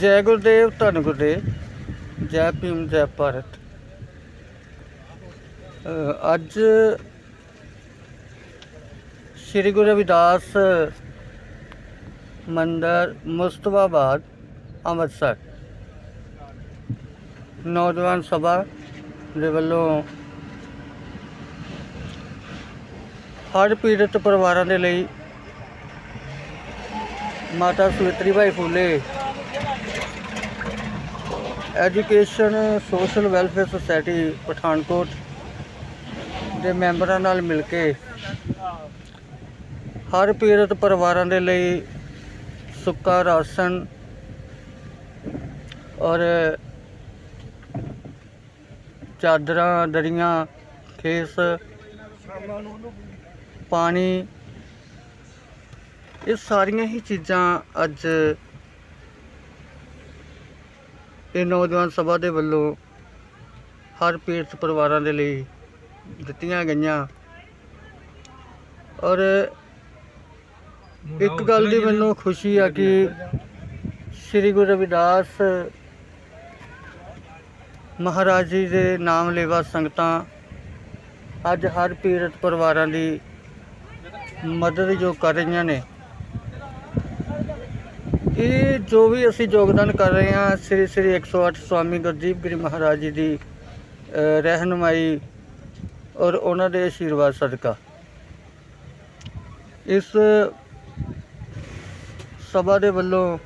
ਜੈ ਗੁਰਦੇਵ, ਧੰਨ ਗੁਰਦੇਵ, ਜੈ ਭੀਮ, ਜੈ ਭਾਰਤ। ਅੱਜ ਸ੍ਰੀ ਗੁਰੂ ਰਵਿਦਾਸ ਮੰਦਰ ਮੁਸਤਫਾਬਾਦ, ਅੰਮ੍ਰਿਤਸਰ। ਨੌਜਵਾਨ ਸਭਾ ਦੇ ਵੱਲੋਂ ਹਰ ਪੀੜਤ ਪਰਿਵਾਰਾਂ ਦੇ ਲਈ ਮਾਤਾ Savitri Bai Phule education, social welfare society, Pathankot ਦੇ ਮੈਂਬਰਾਂ ਨਾਲ ਮਿਲ ਕੇ ਹਰ ਪੀੜਤ ਪਰਿਵਾਰਾਂ ਦੇ ਲਈ ਸੁੱਕਾ ਰਾਸ਼ਨ ਔਰ ਚਾਦਰਾਂ, ਦਰੀਆਂ, ਖੇਸ, ਪਾਣੀ, ਇਹ ਸਾਰੀਆਂ ਹੀ ਚੀਜ਼ਾਂ ਅੱਜ ਇਹ ਨੌਜਵਾਨ ਸਭਾ ਦੇ ਵੱਲੋਂ ਹਰ ਪੀੜਤ ਪਰਿਵਾਰਾਂ ਦੇ ਲਈ ਦਿੱਤੀਆਂ ਗਈਆਂ। ਔਰ ਇੱਕ ਗੱਲ ਦੀ ਮੈਨੂੰ ਖੁਸ਼ੀ ਆ ਕਿ ਸ੍ਰੀ ਗੁਰੂ ਰਵਿਦਾਸ ਮਹਾਰਾਜ ਜੀ ਦੇ ਨਾਮ ਲੇਵਾ ਸੰਗਤਾਂ ਅੱਜ ਹਰ ਪੀੜਤ ਪਰਿਵਾਰਾਂ ਦੀ ਮਦਦ ਜੋ ਕਰ ਰਹੀਆਂ ਨੇ। ਇਹ ਜੋ ਵੀ ਅਸੀਂ ਯੋਗਦਾਨ ਕਰ ਰਹੇ ਹਾਂ ਸ੍ਰੀ ਸ੍ਰੀ 108 ਸਵਾਮੀ ਗੁਰਦੀਪ ਗਿਰੀ ਮਹਾਰਾਜ ਜੀ ਦੀ ਅ, ਰਹਿਨੁਮਾਈ ਔਰ ਉਹਨਾਂ ਦੇ ਆਸ਼ੀਰਵਾਦ ਸਦਕਾ। ਇਸ ਸਭਾ ਦੇ ਵੱਲੋਂ